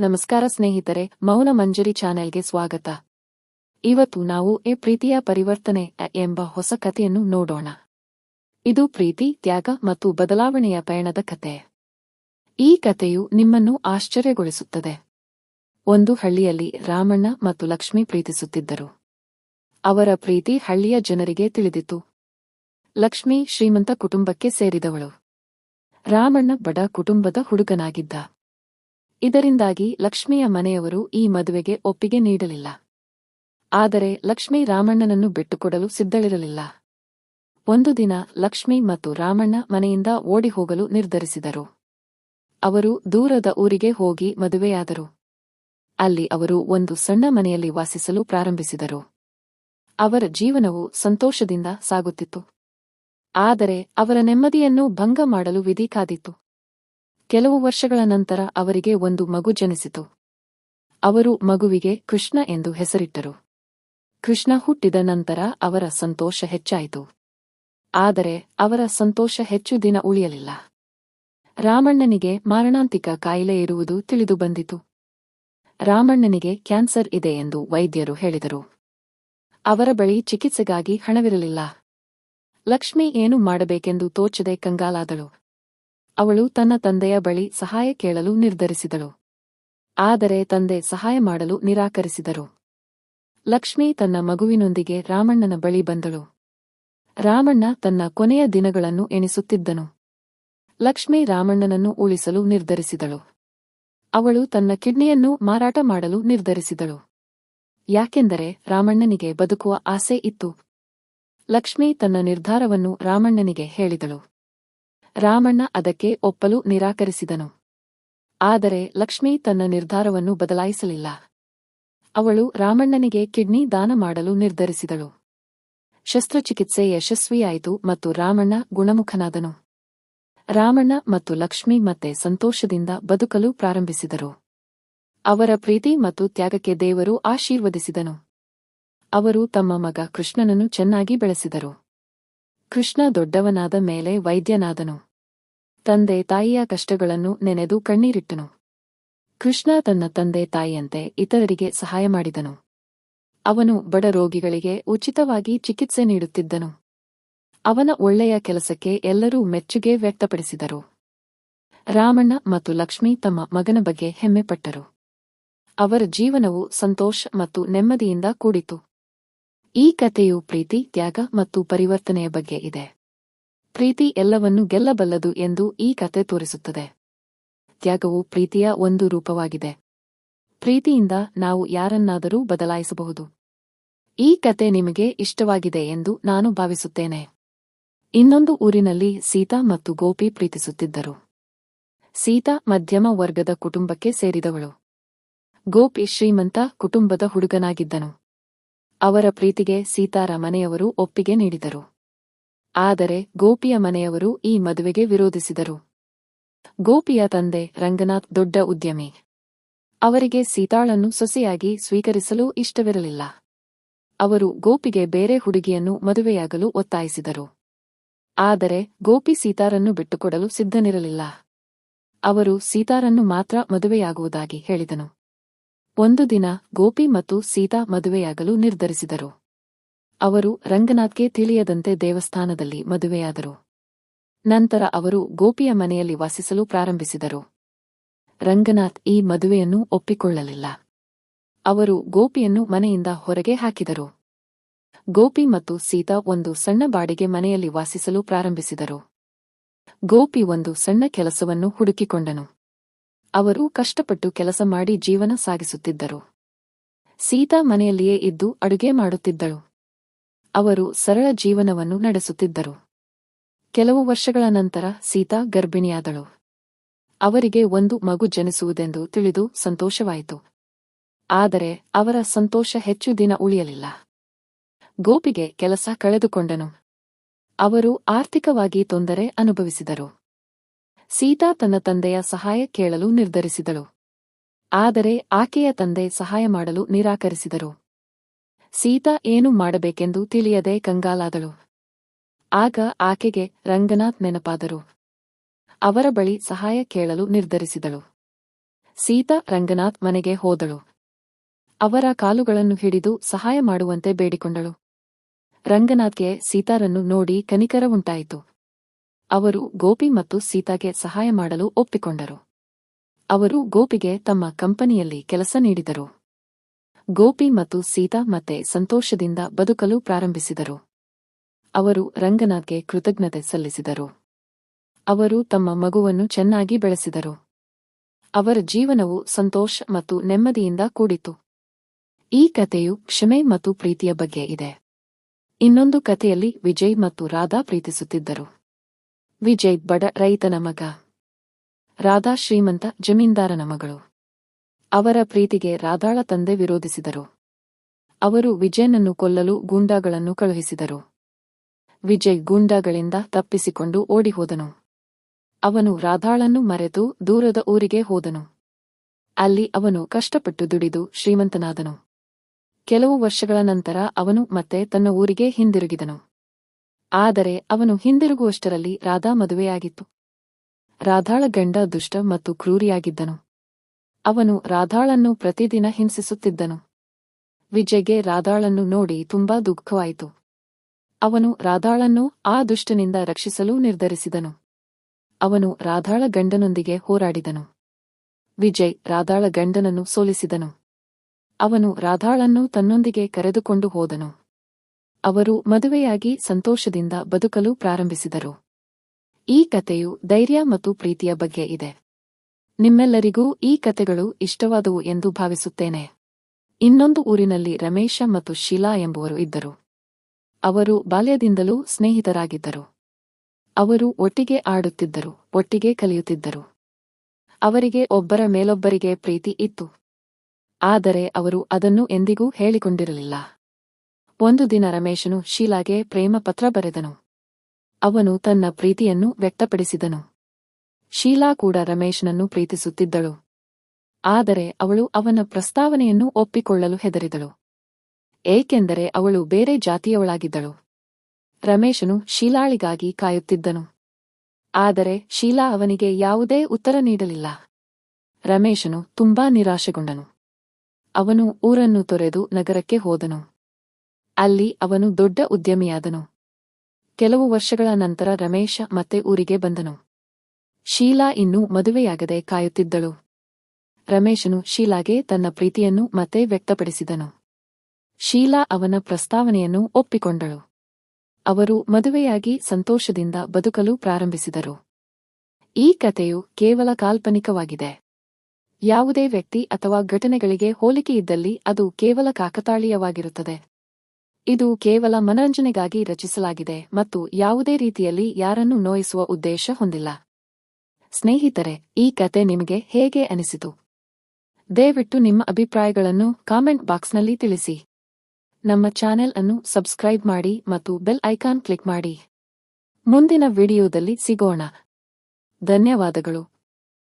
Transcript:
ನಮಸ್ಕಾರ ಸ್ನೇಹಿತರೆ, ಮೌನ ಮಂಜರಿ ಚಾನೆಲ್ಗೆ ಸ್ವಾಗತ. ಇವತ್ತು ನಾವು ಎ ಪ್ರೀತಿಯ ಪರಿವರ್ತನೆ ಎಂಬ ಹೊಸ ಕಥೆಯನ್ನು ನೋಡೋಣ. ಇದು ಪ್ರೀತಿ, ತ್ಯಾಗ ಮತ್ತು ಬದಲಾವಣೆಯ ಪಯಣದ ಕತೆ ಈ ಕಥೆಯು ನಿಮ್ಮನ್ನು ಆಶ್ಚರ್ಯಗೊಳಿಸುತ್ತದೆ. ಒಂದು ಹಳ್ಳಿಯಲ್ಲಿ ರಾಮಣ್ಣ ಮತ್ತು ಲಕ್ಷ್ಮಿ ಪ್ರೀತಿಸುತ್ತಿದ್ದರು. ಅವರ ಪ್ರೀತಿ ಹಳ್ಳಿಯ ಜನರಿಗೆ ತಿಳಿದಿತ್ತು. ಲಕ್ಷ್ಮಿ ಶ್ರೀಮಂತ ಕುಟುಂಬಕ್ಕೆ ಸೇರಿದವಳು. ರಾಮಣ್ಣ ಬಡ ಕುಟುಂಬದ ಹುಡುಗನಾಗಿದ್ದ. ಇದರಿಂದಾಗಿ ಲಕ್ಷ್ಮಿಯ ಮನೆಯವರು ಈ ಮದುವೆಗೆ ಒಪ್ಪಿಗೆ ನೀಡಲಿಲ್ಲ. ಆದರೆ ಲಕ್ಷ್ಮಿ ರಾಮಣ್ಣನನ್ನು ಬಿಟ್ಟುಕೊಡಲು ಸಿದ್ಧಳಿರಲಿಲ್ಲ. ಒಂದು ದಿನ ಲಕ್ಷ್ಮಿ ಮತ್ತು ರಾಮಣ್ಣ ಮನೆಯಿಂದ ಓಡಿ ಹೋಗಲು ನಿರ್ಧರಿಸಿದರು. ಅವರು ದೂರದ ಊರಿಗೆ ಹೋಗಿ ಮದುವೆಯಾದರು. ಅಲ್ಲಿ ಅವರು ಒಂದು ಸಣ್ಣ ಮನೆಯಲ್ಲಿ ವಾಸಿಸಲು ಪ್ರಾರಂಭಿಸಿದರು. ಅವರ ಜೀವನವು ಸಂತೋಷದಿಂದ ಸಾಗುತ್ತಿತ್ತು. ಆದರೆ ಅವರ ನೆಮ್ಮದಿಯನ್ನು ಭಂಗ ಮಾಡಲು ವಿಧಿ ಕಾದಿತ್ತು. ಕೆಲವು ವರ್ಷಗಳ ನಂತರ ಅವರಿಗೆ ಒಂದು ಮಗು ಜನಿಸಿತು. ಅವರು ಮಗುವಿಗೆ ಕೃಷ್ಣ ಎಂದು ಹೆಸರಿಟ್ಟರು. ಕೃಷ್ಣ ಹುಟ್ಟಿದ ನಂತರ ಅವರ ಸಂತೋಷ ಹೆಚ್ಚಾಯಿತು. ಆದರೆ ಅವರ ಸಂತೋಷ ಹೆಚ್ಚು ದಿನ ಉಳಿಯಲಿಲ್ಲ. ರಾಮಣ್ಣನಿಗೆ ಮಾರಣಾಂತಿಕ ಕಾಯಿಲೆ ಇರುವುದು ತಿಳಿದು ಬಂದಿತು. ರಾಮಣ್ಣನಿಗೆ ಕ್ಯಾನ್ಸರ್ ಇದೆ ಎಂದು ವೈದ್ಯರು ಹೇಳಿದರು. ಅವರ ಬಳಿ ಚಿಕಿತ್ಸೆಗಾಗಿ ಹಣವಿರಲಿಲ್ಲ. ಲಕ್ಷ್ಮಿ ಏನು ಮಾಡಬೇಕೆಂದು ತೋಚದೆ ಕಂಗಾಲಾದಳು. ಅವಳು ತನ್ನ ತಂದೆಯ ಬಳಿ ಸಹಾಯ ಕೇಳಲು ನಿರ್ಧರಿಸಿದಳು. ಆದರೆ ತಂದೆ ಸಹಾಯ ಮಾಡಲು ನಿರಾಕರಿಸಿದರು. ಲಕ್ಷ್ಮಿ ತನ್ನ ಮಗುವಿನೊಂದಿಗೆ ರಾಮಣ್ಣನ ಬಳಿ ಬಂದಳು. ರಾಮಣ್ಣ ತನ್ನ ಕೊನೆಯ ದಿನಗಳನ್ನು ಎಣಿಸುತ್ತಿದ್ದನು. ಲಕ್ಷ್ಮಿ ರಾಮಣ್ಣನನ್ನು ಉಳಿಸಲು ನಿರ್ಧರಿಸಿದಳು. ಅವಳು ತನ್ನ ಕಿಡ್ನಿಯನ್ನು ಮಾರಾಟ ಮಾಡಲು ನಿರ್ಧರಿಸಿದಳು. ಯಾಕೆಂದರೆ ರಾಮಣ್ಣನಿಗೆ ಬದುಕುವ ಆಸೆ ಇತ್ತು. ಲಕ್ಷ್ಮಿ ತನ್ನ ನಿರ್ಧಾರವನ್ನು ರಾಮಣ್ಣನಿಗೆ ಹೇಳಿದಳು. ರಾಮಣ್ಣ ಅದಕ್ಕೆ ಒಪ್ಪಲು ನಿರಾಕರಿಸಿದನು. ಆದರೆ ಲಕ್ಷ್ಮಿ ತನ್ನ ನಿರ್ಧಾರವನ್ನು ಬದಲಾಯಿಸಲಿಲ್ಲ. ಅವಳು ರಾಮಣ್ಣನಿಗೆ ಕಿಡ್ನಿ ದಾನ ಮಾಡಲು ನಿರ್ಧರಿಸಿದಳು. ಶಸ್ತ್ರಚಿಕಿತ್ಸೆ ಯಶಸ್ವಿಯಾಯಿತು ಮತ್ತು ರಾಮಣ್ಣ ಗುಣಮುಖನಾದನು. ರಾಮಣ್ಣ ಮತ್ತು ಲಕ್ಷ್ಮಿ ಮತ್ತೆ ಸಂತೋಷದಿಂದ ಬದುಕಲು ಪ್ರಾರಂಭಿಸಿದರು. ಅವರ ಪ್ರೀತಿ ಮತ್ತು ತ್ಯಾಗಕ್ಕೆ ದೇವರು ಆಶೀರ್ವದಿಸಿದನು. ಅವರು ತಮ್ಮ ಮಗ ಕೃಷ್ಣನನ್ನು ಚೆನ್ನಾಗಿ ಬೆಳೆಸಿದರು. ಕೃಷ್ಣ ದೊಡ್ಡವನಾದ ಮೇಲೆ ವೈದ್ಯನಾದನು. ತಂದೆ ತಾಯಿಯ ಕಷ್ಟಗಳನ್ನು ನೆನೆದು ಕಣ್ಣೀರಿಟ್ಟನು. ಕೃಷ್ಣ ತನ್ನ ತಂದೆ ತಾಯಿಯಂತೆ ಇತರರಿಗೆ ಸಹಾಯ ಮಾಡಿದನು. ಅವನು ಬಡ ರೋಗಿಗಳಿಗೆ ಉಚಿತವಾಗಿ ಚಿಕಿತ್ಸೆ ನೀಡುತ್ತಿದ್ದನು. ಅವನ ಒಳ್ಳೆಯ ಕೆಲಸಕ್ಕೆ ಎಲ್ಲರೂ ಮೆಚ್ಚುಗೆ ವ್ಯಕ್ತಪಡಿಸಿದರು. ರಾಮಣ್ಣ ಮತ್ತು ಲಕ್ಷ್ಮಿ ತಮ್ಮ ಮಗನ ಬಗ್ಗೆ ಹೆಮ್ಮೆಪಟ್ಟರು. ಅವರ ಜೀವನವು ಸಂತೋಷ ಮತ್ತು ನೆಮ್ಮದಿಯಿಂದ ಕೂಡಿತು ಈ ಕಥೆಯು ಪ್ರೀತಿ, ತ್ಯಾಗ ಮತ್ತು ಪರಿವರ್ತನೆಯ ಬಗ್ಗೆ ಇದೆ. ಪ್ರೀತಿ ಎಲ್ಲವನ್ನೂ ಗೆಲ್ಲಬಲ್ಲದು ಎಂದು ಈ ಕತೆ ತೋರಿಸುತ್ತದೆ. ತ್ಯಾಗವು ಪ್ರೀತಿಯ ಒಂದು ರೂಪವಾಗಿದೆ. ಪ್ರೀತಿಯಿಂದ ನಾವು ಯಾರನ್ನಾದರೂ ಬದಲಾಯಿಸಬಹುದು. ಈ ಕತೆ ನಿಮಗೆ ಇಷ್ಟವಾಗಿದೆ ಎಂದು ನಾನು ಭಾವಿಸುತ್ತೇನೆ. ಇನ್ನೊಂದು ಊರಿನಲ್ಲಿ ಸೀತಾ ಮತ್ತು ಗೋಪಿ ಪ್ರೀತಿಸುತ್ತಿದ್ದರು. ಸೀತಾ ಮಧ್ಯಮ ವರ್ಗದ ಕುಟುಂಬಕ್ಕೆ ಸೇರಿದವಳು. ಗೋಪಿ ಶ್ರೀಮಂತ ಕುಟುಂಬದ ಹುಡುಗನಾಗಿದ್ದನು. ಅವರ ಪ್ರೀತಿಗೆ ಸೀತಾರ ಮನೆಯವರು ಒಪ್ಪಿಗೆ ನೀಡಿದರು. ಆದರೆ ಗೋಪಿಯ ಮನೆಯವರು ಈ ಮದುವೆಗೆ ವಿರೋಧಿಸಿದರು. ಗೋಪಿಯ ತಂದೆ ರಂಗನಾಥ್ ದೊಡ್ಡ ಉದ್ಯಮಿ. ಅವರಿಗೆ ಸೀತಾಳನ್ನು ಸೊಸೆಯಾಗಿ ಸ್ವೀಕರಿಸಲು ಇಷ್ಟವಿರಲಿಲ್ಲ. ಅವರು ಗೋಪಿಗೆ ಬೇರೆ ಹುಡುಗಿಯನ್ನು ಮದುವೆಯಾಗಲು ಒತ್ತಾಯಿಸಿದರು. ಆದರೆ ಗೋಪಿ ಸೀತಾರನ್ನು ಬಿಟ್ಟುಕೊಡಲು ಸಿದ್ಧನಿರಲಿಲ್ಲ. ಅವರು ಸೀತಾರನ್ನು ಮಾತ್ರ ಮದುವೆಯಾಗುವುದಾಗಿ ಹೇಳಿದನು. ಒಂದು ದಿನ ಗೋಪಿ ಮತ್ತು ಸೀತಾ ಮದುವೆಯಾಗಲು ನಿರ್ಧರಿಸಿದರು. ಅವರು ರಂಗನಾಥ್ಗೆ ತಿಳಿಯದಂತೆ ದೇವಸ್ಥಾನದಲ್ಲಿ ಮದುವೆಯಾದರು. ನಂತರ ಅವರು ಗೋಪಿಯ ಮನೆಯಲ್ಲಿ ವಾಸಿಸಲು ಪ್ರಾರಂಭಿಸಿದರು. ರಂಗನಾಥ್ ಈ ಮದುವೆಯನ್ನು ಒಪ್ಪಿಕೊಳ್ಳಲಿಲ್ಲ. ಅವರು ಗೋಪಿಯನ್ನು ಮನೆಯಿಂದ ಹೊರಗೆ ಹಾಕಿದರು. ಗೋಪಿ ಮತ್ತು ಸೀತಾ ಒಂದು ಸಣ್ಣ ಬಾಡಿಗೆ ಮನೆಯಲ್ಲಿ ವಾಸಿಸಲು ಪ್ರಾರಂಭಿಸಿದರು. ಗೋಪಿ ಒಂದು ಸಣ್ಣ ಕೆಲಸವನ್ನು ಹುಡುಕಿಕೊಂಡನು. ಅವರು ಕಷ್ಟಪಟ್ಟು ಕೆಲಸ ಮಾಡಿ ಜೀವನ ಸಾಗಿಸುತ್ತಿದ್ದರು. ಸೀತಾ ಮನೆಯಲ್ಲಿಯೇ ಇದ್ದು ಅಡುಗೆ ಮಾಡುತ್ತಿದ್ದಳು. ಅವರು ಸರಳ ಜೀವನವನ್ನು ನಡೆಸುತ್ತಿದ್ದರು. ಕೆಲವು ವರ್ಷಗಳ ನಂತರ ಸೀತಾ ಗರ್ಭಿಣಿಯಾದಳು. ಅವರಿಗೆ ಒಂದು ಮಗು ಜನಿಸುವುದೆಂದು ತಿಳಿದು ಸಂತೋಷವಾಯಿತು. ಆದರೆ ಅವರ ಸಂತೋಷ ಹೆಚ್ಚು ದಿನ ಉಳಿಯಲಿಲ್ಲ. ಗೋಪಿಗೆ ಕೆಲಸ ಕಳೆದುಕೊಂಡನು. ಅವರು ಆರ್ಥಿಕವಾಗಿ ತೊಂದರೆ ಅನುಭವಿಸಿದರು. ಸೀತಾ ತನ್ನ ತಂದೆಯ ಸಹಾಯ ಕೇಳಲು ನಿರ್ಧರಿಸಿದಳು. ಆದರೆ ಆಕೆಯ ತಂದೆ ಸಹಾಯ ಮಾಡಲು ನಿರಾಕರಿಸಿದರು. ಸೀತಾ ಏನು ಮಾಡಬೇಕೆಂದು ತಿಳಿಯದೆ ಕಂಗಾಲಾದಳು. ಆಗ ಆಕೆಗೆ ರಂಗನಾಥ್ ನೆನಪಾದರು. ಅವರ ಬಳಿ ಸಹಾಯ ಕೇಳಲು ನಿರ್ಧರಿಸಿದಳು. ಸೀತಾ ರಂಗನಾಥ್ ಮನೆಗೆ ಹೋದಳು. ಅವರ ಕಾಲುಗಳನ್ನು ಹಿಡಿದು ಸಹಾಯ ಮಾಡುವಂತೆ ಬೇಡಿಕೊಂಡಳು. ರಂಗನಾಥ್ಗೆ ಸೀತಾರನ್ನು ನೋಡಿ ಕನಿಕರ ಉಂಟಾಯಿತು. ಅವರು ಗೋಪಿ ಮತ್ತು ಸೀತಾಗೆ ಸಹಾಯ ಮಾಡಲು ಒಪ್ಪಿಕೊಂಡರು. ಅವರು ಗೋಪಿಗೆ ತಮ್ಮ ಕಂಪನಿಯಲ್ಲಿ ಕೆಲಸ ನೀಡಿದರು. ಗೋಪಿ ಮತ್ತು ಸೀತಾ ಮತ್ತೆ ಸಂತೋಷದಿಂದ ಬದುಕಲು ಪ್ರಾರಂಭಿಸಿದರು. ಅವರು ರಂಗನಾಥ್ಗೆ ಕೃತಜ್ಞತೆ ಸಲ್ಲಿಸಿದರು. ಅವರು ತಮ್ಮ ಮಗುವನ್ನು ಚೆನ್ನಾಗಿ ಬೆಳೆಸಿದರು. ಅವರ ಜೀವನವು ಸಂತೋಷ ಮತ್ತು ನೆಮ್ಮದಿಯಿಂದ ಕೂಡಿತು ಈ ಕಥೆಯು ಕ್ಷಮೆ ಮತ್ತು ಪ್ರೀತಿಯ ಬಗ್ಗೆ ಇದೆ. ಇನ್ನೊಂದು ಕಥೆಯಲ್ಲಿ ವಿಜಯ್ ಮತ್ತು ರಾಧಾ ಪ್ರೀತಿಸುತ್ತಿದ್ದರು. ವಿಜಯ್ ಬಡ ರೈತನ ಮಗ. ರಾಧಾ ಶ್ರೀಮಂತ ಜಮೀನ್ದಾರನ ಮಗಳು. ಅವರ ಪ್ರೀತಿಗೆ ರಾಧಾಳ ತಂದೆ ವಿರೋಧಿಸಿದರು. ಅವರು ವಿಜಯನನ್ನು ಕೊಲ್ಲಲು ಗೂಂಡಾಗಳನ್ನು ಕಳುಹಿಸಿದರು. ವಿಜಯ್ ಗೂಂಡಾಗಳಿಂದ ತಪ್ಪಿಸಿಕೊಂಡು ಓಡಿಹೋದನು. ಅವನು ರಾಧಾಳನ್ನು ಮರೆತು ದೂರದ ಊರಿಗೆ ಹೋದನು. ಅಲ್ಲಿ ಅವನು ಕಷ್ಟಪಟ್ಟು ದುಡಿದು ಶ್ರೀಮಂತನಾದನು. ಕೆಲವು ವರ್ಷಗಳ ನಂತರ ಅವನು ಮತ್ತೆ ತನ್ನ ಊರಿಗೆ ಹಿಂದಿರುಗಿದನು. ಆದರೆ ಅವನು ಹಿಂದಿರುಗುವಷ್ಟರಲ್ಲಿ ರಾಧಾ ಮದುವೆಯಾಗಿತ್ತು. ರಾಧಾಳ ಗಂಡ ದುಷ್ಟ ಮತ್ತು ಕ್ರೂರಿಯಾಗಿದ್ದನು. ಅವನು ರಾಧಾಳನ್ನು ಪ್ರತಿದಿನ ಹಿಂಸಿಸುತ್ತಿದ್ದನು. ವಿಜಯ್ಗೆ ರಾಧಾಳನ್ನು ನೋಡಿ ತುಂಬಾ ದುಃಖವಾಯಿತು. ಅವನು ರಾಧಾಳನ್ನು ಆ ದುಷ್ಟನಿಂದ ರಕ್ಷಿಸಲು ನಿರ್ಧರಿಸಿದನು. ಅವನು ರಾಧಾಳ ಗಂಡನೊಂದಿಗೆ ಹೋರಾಡಿದನು. ವಿಜಯ್ ರಾಧಾಳ ಗಂಡನನ್ನು ಸೋಲಿಸಿದನು. ಅವನು ರಾಧಾಳನ್ನು ತನ್ನೊಂದಿಗೆ ಕರೆದುಕೊಂಡು ಹೋದನು. ಅವರು ಮದುವೆಯಾಗಿ ಸಂತೋಷದಿಂದ ಬದುಕಲು ಪ್ರಾರಂಭಿಸಿದರು. ಈ ಕಥೆಯು ಧೈರ್ಯ ಮತ್ತು ಪ್ರೀತಿಯ ಬಗ್ಗೆ ಇದೆ. ನಿಮ್ಮೆಲ್ಲರಿಗೂ ಈ ಕಥೆಗಳು ಇಷ್ಟವಾದವು ಎಂದು ಭಾವಿಸುತ್ತೇನೆ. ಇನ್ನೊಂದು ಊರಿನಲ್ಲಿ ರಮೇಶ ಮತ್ತು ಶೀಲಾ ಎಂಬುವರು ಇದ್ದರು. ಅವರು ಬಾಲ್ಯದಿಂದಲೂ ಸ್ನೇಹಿತರಾಗಿದ್ದರು. ಅವರು ಒಟ್ಟಿಗೆ ಆಡುತ್ತಿದ್ದರು, ಒಟ್ಟಿಗೆ ಕಲಿಯುತ್ತಿದ್ದರು. ಅವರಿಗೆ ಒಬ್ಬರ ಮೇಲೊಬ್ಬರಿಗೆ ಪ್ರೀತಿ ಇತ್ತು. ಆದರೆ ಅವರು ಅದನ್ನು ಎಂದಿಗೂ ಹೇಳಿಕೊಂಡಿರಲಿಲ್ಲ. ಒಂದು ದಿನ ರಮೇಶನು ಶೀಲಾಗೆ ಪ್ರೇಮ ಪತ್ರ ಬರೆದನು. ಅವನು ತನ್ನ ಪ್ರೀತಿಯನ್ನು ವ್ಯಕ್ತಪಡಿಸಿದನು. ಶೀಲಾ ಕೂಡ ರಮೇಶನನ್ನು ಪ್ರೀತಿಸುತ್ತಿದ್ದಳು. ಆದರೆ ಅವಳು ಅವನ ಪ್ರಸ್ತಾವನೆಯನ್ನು ಒಪ್ಪಿಕೊಳ್ಳಲು ಹೆದರಿದಳು. ಏಕೆಂದರೆ ಅವಳು ಬೇರೆ ಜಾತಿಯವಳಾಗಿದ್ದಳು. ರಮೇಶನು ಶೀಲಾಳಿಗಾಗಿ ಕಾಯುತ್ತಿದ್ದನು. ಆದರೆ ಶೀಲಾ ಅವನಿಗೆ ಯಾವುದೇ ಉತ್ತರ ನೀಡಲಿಲ್ಲ. ರಮೇಶನು ತುಂಬಾ ನಿರಾಶೆಗೊಂಡನು. ಅವನು ಊರನ್ನು ತೊರೆದು ನಗರಕ್ಕೆ ಹೋದನು. ಅಲ್ಲಿ ಅವನು ದೊಡ್ಡ ಉದ್ಯಮಿಯಾದನು. ಕೆಲವು ವರ್ಷಗಳ ನಂತರ ರಮೇಶ ಮತ್ತೆ ಊರಿಗೆ ಬಂದನು. ಶೀಲಾ ಇನ್ನೂ ಮದುವೆಯಾಗದೆ ಕಾಯುತ್ತಿದ್ದಳು. ರಮೇಶನು ಶೀಲಾಗೆ ತನ್ನ ಪ್ರೀತಿಯನ್ನು ಮತ್ತೆ ವ್ಯಕ್ತಪಡಿಸಿದನು. ಶೀಲಾ ಅವನ ಪ್ರಸ್ತಾವನೆಯನ್ನು ಒಪ್ಪಿಕೊಂಡಳು. ಅವರು ಮದುವೆಯಾಗಿ ಸಂತೋಷದಿಂದ ಬದುಕಲು ಪ್ರಾರಂಭಿಸಿದರು. ಈ ಕಥೆಯು ಕೇವಲ ಕಾಲ್ಪನಿಕವಾಗಿದೆ. ಯಾವುದೇ ವ್ಯಕ್ತಿ ಅಥವಾ ಘಟನೆಗಳಿಗೆ ಹೋಲಿಕೆಯಿದ್ದಲ್ಲಿ ಅದು ಕೇವಲ ಕಾಕತಾಳೀಯವಾಗಿರುತ್ತದೆ. ಇದು ಕೇವಲ ಮನರಂಜನೆಗಾಗಿ ರಚಿಸಲಾಗಿದೆ ಮತ್ತು ಯಾವುದೇ ರೀತಿಯಲ್ಲಿ ಯಾರನ್ನು ನೋಯಿಸುವ ಉದ್ದೇಶ ಹೊಂದಿಲ್ಲ. ಸ್ನೇಹಿತರೆ, ಈ ಕತೆ ನಿಮಗೆ ಹೇಗೆ ಅನಿಸಿತು? ದಯವಿಟ್ಟು ನಿಮ್ಮ ಅಭಿಪ್ರಾಯಗಳನ್ನು ಕಾಮೆಂಟ್ ಬಾಕ್ಸ್ನಲ್ಲಿ ತಿಳಿಸಿ. ನಮ್ಮ ಚಾನೆಲ್ ಅನ್ನು ಸಬ್ಸ್ಕ್ರೈಬ್ ಮಾಡಿ ಮತ್ತು ಬೆಲ್ ಐಕಾನ್ ಕ್ಲಿಕ್ ಮಾಡಿ. ಮುಂದಿನ ವಿಡಿಯೋದಲ್ಲಿ ಸಿಗೋಣ. ಧನ್ಯವಾದಗಳು.